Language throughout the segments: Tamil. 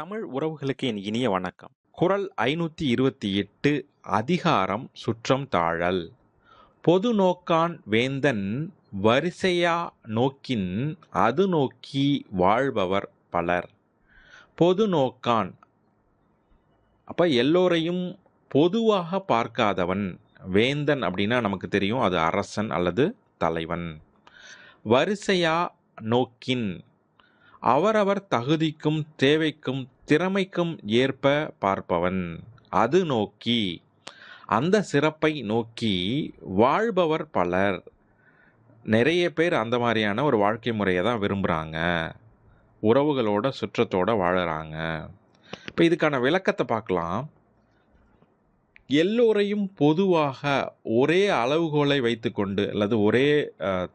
தமிழ் உறவுகளுக்கு என் இனிய வணக்கம். குரல் ஐநூற்றி இருபத்தி எட்டு அதிகாரம் சுற்றம் தாழல். பொது நோக்கான் வேந்தன் வரிசையா நோக்கின் அது நோக்கி வாழ்பவர் பலர். பொது நோக்கான். அப்போ எல்லோரையும் பொதுவாக பார்க்காதவன் வேந்தன் அப்படின்னா நமக்கு தெரியும் அது அரசன் அல்லது தலைவன். வரிசையா நோக்கின் அவரவர் தகுதிக்கும் தேவைக்கும் திறமைக்கும் ஏற்ப பார்ப்பவன். அது நோக்கி அந்த சிறப்பை நோக்கி வாழ்பவர் பலர். நிறைய பேர் அந்த மாதிரியான ஒரு வாழ்க்கை முறையை தான் விரும்புகிறாங்க உறவுகளோட சுற்றத்தோட வாழுறாங்க. இப்போ இதுக்கான விளக்கத்தை பார்க்கலாம். எல்லோரையும் பொதுவாக ஒரே அளவுகோலை வைத்துக்கொண்டு அல்லது ஒரே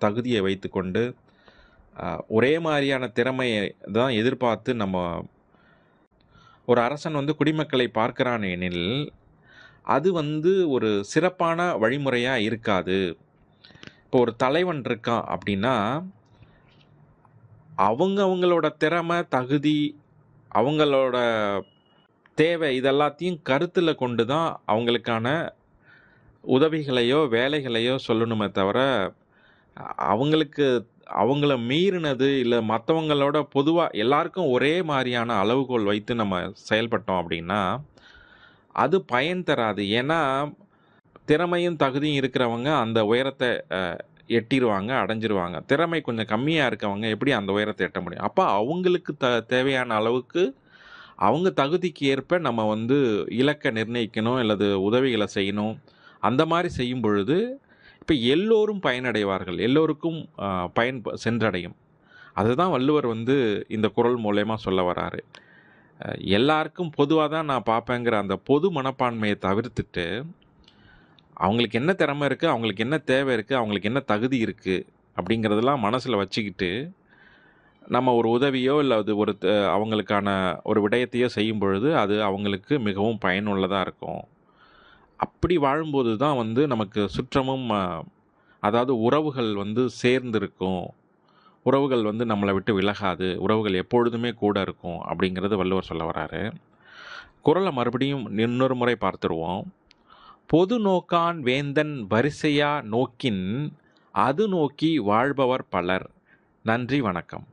தகுதியை வைத்துக்கொண்டு ஒரே மாதிரியான திறமையை தான் எதிர்பார்த்து நம்ம ஒரு அரசன் வந்து குடிமக்களை பார்க்கிறான் எனில் அது வந்து ஒரு சிறப்பான வழிமுறையாக இருக்காது. இப்போ ஒரு தலைவன் இருக்கான் அப்படின்னா அவங்க அவங்களோட திறமை தகுதி அவங்களோட தேவை இதெல்லாத்தையும் கருத்தில் கொண்டு தான் அவங்களுக்கான உதவிகளையோ வேலைகளையோ சொல்லணுமே தவிர அவங்களுக்கு அவங்கள மீறினது இல்லை மற்றவங்களோட பொதுவாக எல்லாருக்கும் ஒரே மாதிரியான அளவுகோல் வைத்து நம்ம செயல்பட்டோம் அப்படின்னா அது பயன் தராது. ஏன்னா திறமையும் தகுதியும் இருக்கிறவங்க அந்த உயரத்தை எட்டிடுவாங்க அடைஞ்சிருவாங்க. திறமை கொஞ்சம் கம்மியாக இருக்கவங்க எப்படி அந்த உயரத்தை எட்ட முடியும்? அப்போ அவங்களுக்கு த தேவையான அளவுக்கு அவங்க தகுதிக்கு ஏற்ப நம்ம வந்து இலக்கை நிர்ணயிக்கணும் அல்லது உதவிகளை செய்யணும். அந்த மாதிரி செய்யும் பொழுது இப்போ எல்லோரும் பயனடைவார்கள். எல்லோருக்கும் பயன் சென்றடையும். அதுதான் வள்ளுவர் வந்து இந்த குரல் மூலயமா சொல்ல வராரு. எல்லாருக்கும் பொதுவாக தான் நான் பார்ப்பேங்கிற அந்த பொது மனப்பான்மையை தவிர்த்துட்டு அவங்களுக்கு என்ன திறமை இருக்குது அவங்களுக்கு என்ன தேவை இருக்குது அவங்களுக்கு என்ன தகுதி இருக்குது அப்படிங்கிறதெல்லாம் மனசில் வச்சுக்கிட்டு நம்ம ஒரு உதவியோ இல்லை அது ஒரு அவங்களுக்கான ஒரு விடயத்தையோ செய்யும் பொழுது அது அவங்களுக்கு மிகவும் பயனுள்ளதாக இருக்கும். அப்படி வாழும்போது தான் வந்து நமக்கு சுற்றமும் அதாவது உறவுகள் வந்து சேர்ந்து இருக்கும் உறவுகள் வந்து நம்மளை விட்டு விலகாது. உறவுகள் எப்பொழுதுமே கூட இருக்கும் அப்படிங்கிறது வள்ளுவர் சொல்ல வராரு. குரலை மறுபடியும் இன்னொரு முறை பார்த்துருவோம். பொது நோக்கான் வேந்தன் வரிசையா நோக்கின் அது நோக்கி வாழ்பவர் பலர். நன்றி வணக்கம்.